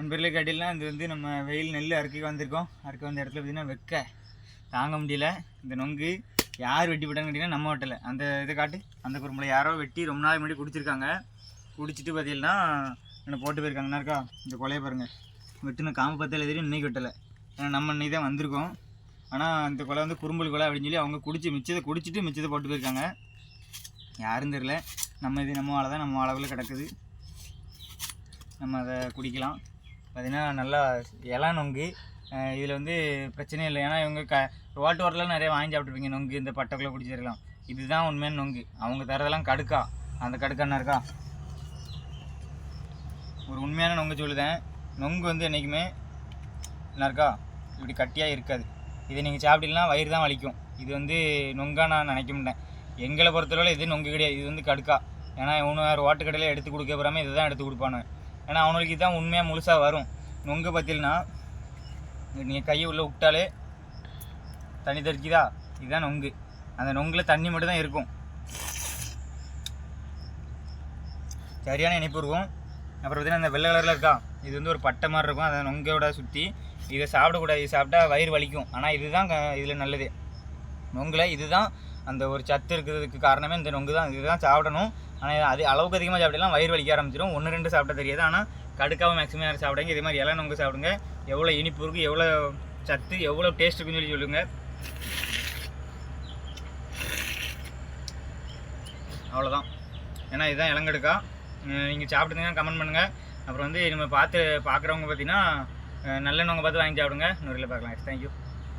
நண்பர்களே கட்டிலாம் இது வந்து நம்ம வெயில் நெல் அறுக்க வந்திருக்கோம். அறுக்க வந்த இடத்துல பார்த்தீங்கன்னா வெக்க. தாங்க முடியல. இந்த நொங்கு யார் வெட்டி போட்டாங்கன்னு கேட்டிங்கன்னா நம்ம வெட்டலை அந்த இதை காட்டு. அந்த குறும்பலை யாரோ வெட்டி ரொம்ப நாள் முன்னாடி குடிச்சிருக்காங்க. குடிச்சிட்டு பார்த்தீங்கன்னா என்னை போட்டு போயிருக்காங்கண்ணா இருக்கா? இந்த கொலையை பாருங்கள் வெட்டின காம பத்தில் எதிரும் இன்னைக்கு வெட்டலை. ஏன்னா நம்ம இன்னைக்கு தான் வந்திருக்கோம். ஆனால் இந்த கொலை வந்து குறும்பல் கொலை அப்படின்னு சொல்லி அவங்க குடிச்சு மிச்சத்தை குடிச்சிட்டு மிச்சத்தை போட்டு போயிருக்காங்க. யாரும் தெரில நம்ம இது நம்ம வாழை தான் நம்ம அளவில் கிடக்குது. நம்ம அதை குடிக்கலாம். பார்த்தீங்கன்னா நல்லா இலை நொங்கு. இதில் வந்து பிரச்சனை இல்லை. ஏன்னா இவங்க க ரோட்டு ஓரத்தில் நிறைய வாங்கி சாப்பிட்ருப்பீங்க நொங்கு இந்த பட்டைக்குள்ளே குடிச்சிருக்கலாம் இதுதான் உண்மையான நொங்கு. அவங்க தரதெல்லாம் கடுக்கா. அந்த கடுக்கான இருக்கா? ஒரு உண்மையான நொங்கு சொல்லுதேன். நொங்கு வந்து என்றைக்குமே என்ன இருக்கா? இப்படி கட்டியாக இருக்காது. இதை நீங்கள் சாப்பிட்டீங்கன்னா வயிறு தான் வலிக்கும். இது வந்து நொங்கா நான் நினைக்க மாட்டேன். எங்களை பொறுத்தளவில் இது நொங்கு கிடையாது. இது வந்து கடுக்கா. ஏன்னா இவனு வேறு ஓட்டு கடையில் எடுத்து கொடுக்க போகிறாமல் இதை தான் எடுத்து கொடுப்பானு ஏன்னா அவனுக்கு இதுதான் உண்மையாக முழுசாக வரும். நொங்கு பார்த்தீங்கன்னா நீங்கள் கையை உள்ளே விட்டாலே தண்ணி தெறிக்குதா? இதுதான் நொங்கு. அந்த நொங்கில் தண்ணி மட்டும் தான் இருக்கும். சரியான இனிப்பு இருக்கும். அப்புறம் பார்த்தீங்கன்னா இந்த வெள்ளை கலரில் இருக்கா? இது வந்து ஒரு பட்டை மாதிரி இருக்கும். அதை நொங்கோட சுற்றி இதை சாப்பிடக்கூடாது. இது சாப்பிட்டா வயிறு வலிக்கும். ஆனால் இதுதான் இதில் நல்லது. நொங்கில் இதுதான் அந்த ஒரு சத்து இருக்கிறதுக்கு காரணமே இந்த நொங்கு தான். இதுதான் சாப்பிடணும். ஆனால் அது அளவுக்கு அதிகமாக சாப்பிடலாம் வயிறு வலிக்க ஆரம்பிச்சிடும் ஒன்று ரெண்டு சாப்பிட்ட தெரியாது. ஆனால் கடுக்காவும் மேக்ஸிமம் யாரும் சாப்பிடுங்க இதே மாதிரி இலை நொங்கு சாப்பிடுங்க. எவ்வளோ இனிப்பு இருக்குது எவ்வளோ சத்து எவ்வளோ டேஸ்ட் இருக்குன்னு சொல்லி சொல்லுங்கள் அவ்வளோதான் ஏன்னா இதுதான் இளங்கடுக்கா. நீங்கள் சாப்பிட்டுங்க கமெண்ட் பண்ணுங்கள் அப்புறம் வந்து நம்ம பார்த்து பார்க்குறவங்க பார்த்தீங்கன்னா நல்லெண்ணவங்க பார்த்து வாங்கி சாப்பிடுங்க. நூறில் பார்க்கலாம். தேங்க்யூ